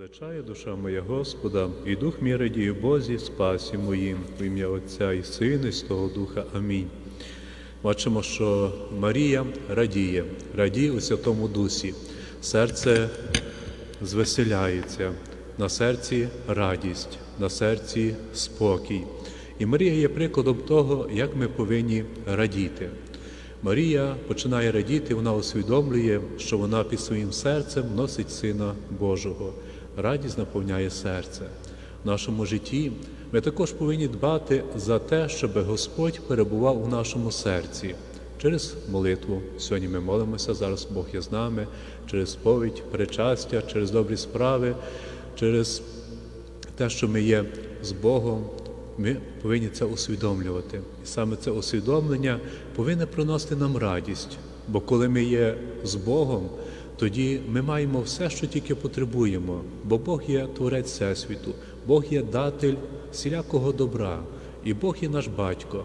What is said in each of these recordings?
Величає душа моя Господа, і дух мій радіє Бозі, спасі моїм, в ім'я Отця і Сина, і Святого Духа. Амінь. Бачимо, що Марія радіє, радіє у Святому Дусі. Серце звеселяється, на серці радість, на серці спокій. І Марія є прикладом того, як ми повинні радіти. Марія починає радіти, вона усвідомлює, що вона під своїм серцем носить Сина Божого. Радість наповняє серце. В нашому житті ми також повинні дбати за те, щоб Господь перебував у нашому серці. Через молитву. Сьогодні ми молимося, зараз Бог є з нами, через сповідь, перечастя, через добрі справи, через те, що ми є з Богом, ми повинні це усвідомлювати. І саме це усвідомлення повинне приносити нам радість. Бо коли ми є з Богом, тоді ми маємо все, що тільки потребуємо. Бо Бог є творець Всесвіту, Бог є датель всілякого добра, і Бог є наш батько.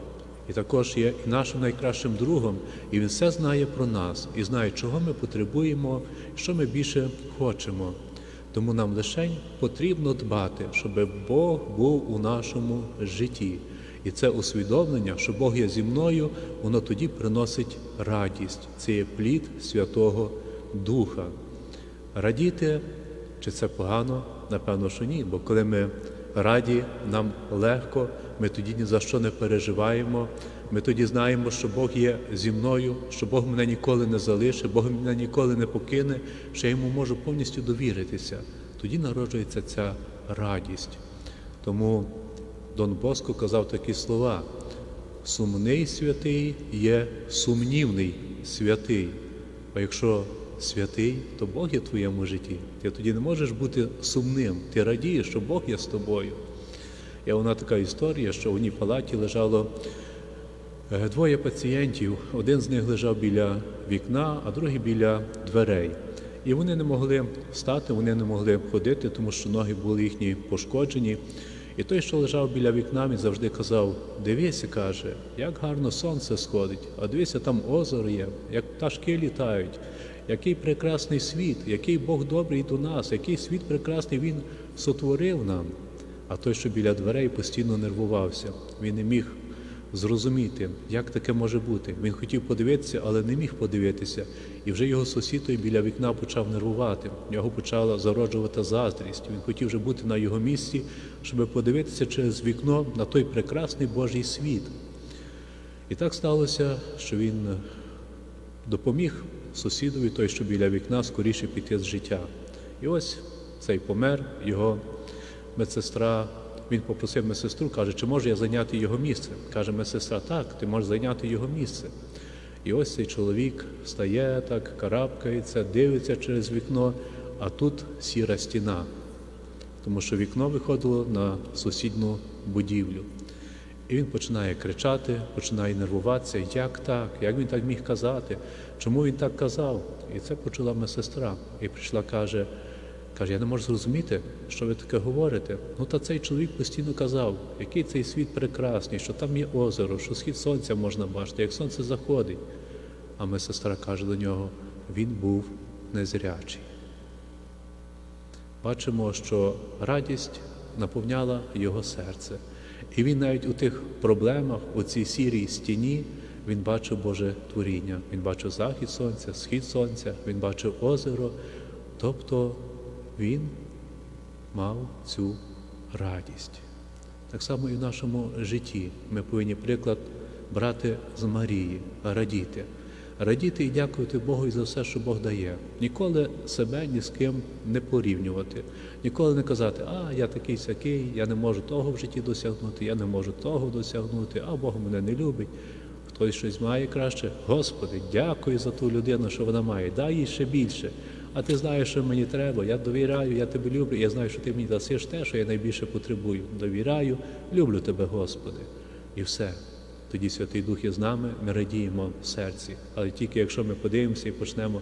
І також є нашим найкращим другом, і Він все знає про нас, і знає, чого ми потребуємо, що ми більше хочемо. Тому нам лише потрібно дбати, щоб Бог був у нашому житті. І це усвідомлення, що Бог є зі мною, воно тоді приносить радість. Це є плід Святого Духа. Радіти, чи це погано? Напевно, що ні. Бо коли ми раді, нам легко, ми тоді ні за що не переживаємо. Ми тоді знаємо, що Бог є зі мною, що Бог мене ніколи не залишить, Бог мене ніколи не покине, що я йому можу повністю довіритися. Тоді народжується ця радість. Тому Дон Боско казав такі слова: сумний святий є сумнівний святий. А якщо святий, то Бог є в твоєму житті. Ти тоді не можеш бути сумним. Ти радієш, що Бог є з тобою. Є вона така історія, що в одній палаті лежало е, двоє пацієнтів. Один з них лежав біля вікна, а другий біля дверей. І вони не могли встати, вони не могли ходити, тому що ноги були їхні пошкоджені. І той, що лежав біля вікна, він завжди казав: дивися, каже, як гарно сонце сходить, а дивися, там озеро є, як пташки літають, який прекрасний світ, який Бог добрий до нас, який світ прекрасний Він сотворив нам. А той, що біля дверей постійно нервувався, він не міг зрозуміти, як таке може бути. Він хотів подивитися, але не міг подивитися. І вже його сусід той біля вікна почав нервувати. Його почала зароджувати заздрість. Він хотів вже бути на його місці, щоб подивитися через вікно на той прекрасний Божий світ. І так сталося, що він допоміг сусідові, той, що біля вікна, скоріше піти з життя. І ось цей помер, його медсестра. Він попросив медсестру, каже, чи можу я зайняти його місце? Каже медсестра, так, ти можеш зайняти його місце. І ось цей чоловік стає так, карабкається, дивиться через вікно, а тут сіра стіна, тому що вікно виходило на сусідню будівлю. І він починає кричати, починає нервуватися, як так, як він так міг казати, чому він так казав? І це почула медсестра. І прийшла, каже, Каже, я не можу зрозуміти, що ви таке говорите. Ну та цей чоловік постійно казав, який цей світ прекрасний, що там є озеро, що схід сонця можна бачити, як сонце заходить. А ми сестра каже до нього, він був незрячий. Бачимо, що радість наповняла його серце. І він навіть у тих проблемах, у цій сірій стіні, він бачив Боже творіння. Він бачив захід сонця, схід сонця, він бачив озеро. Тобто він мав цю радість. Так само і в нашому житті ми повинні приклад брати з Марії, радіти. Радіти і дякувати Богу за все, що Бог дає. Ніколи себе ні з ким не порівнювати, ніколи не казати, а я такий сякий, я не можу того в житті досягнути, я не можу того досягнути, а Бог мене не любить. Хтось щось має краще. Господи, дякую за ту людину, що вона має. Дай їй ще більше. А ти знаєш, що мені треба. Я довіряю, я тебе люблю. Я знаю, що ти мені дасиш те, що я найбільше потребую. Довіряю, люблю тебе, Господи. І все. Тоді Святий Дух є з нами, ми радіємо в серці. Але тільки якщо ми подивимося і почнемо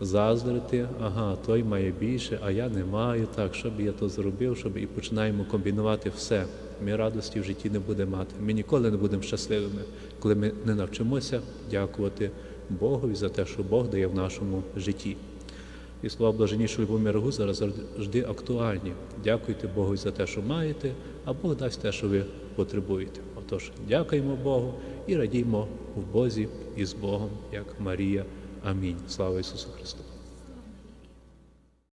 заздрити, ага, той має більше, а я не маю, так, щоб я то зробив, щоб і починаємо комбінувати все. Ми радості в житті не будемо мати. Ми ніколи не будемо щасливими, коли ми не навчимося дякувати Богові за те, що Бог дає в нашому житті. І слова блаженнішого Любомира Гузара завжди актуальні. Дякуйте Богу за те, що маєте, а Бог дасть те, що ви потребуєте. Отож, дякуємо Богу і радіймо в Бозі і з Богом, як Марія. Амінь. Слава Ісусу Христу!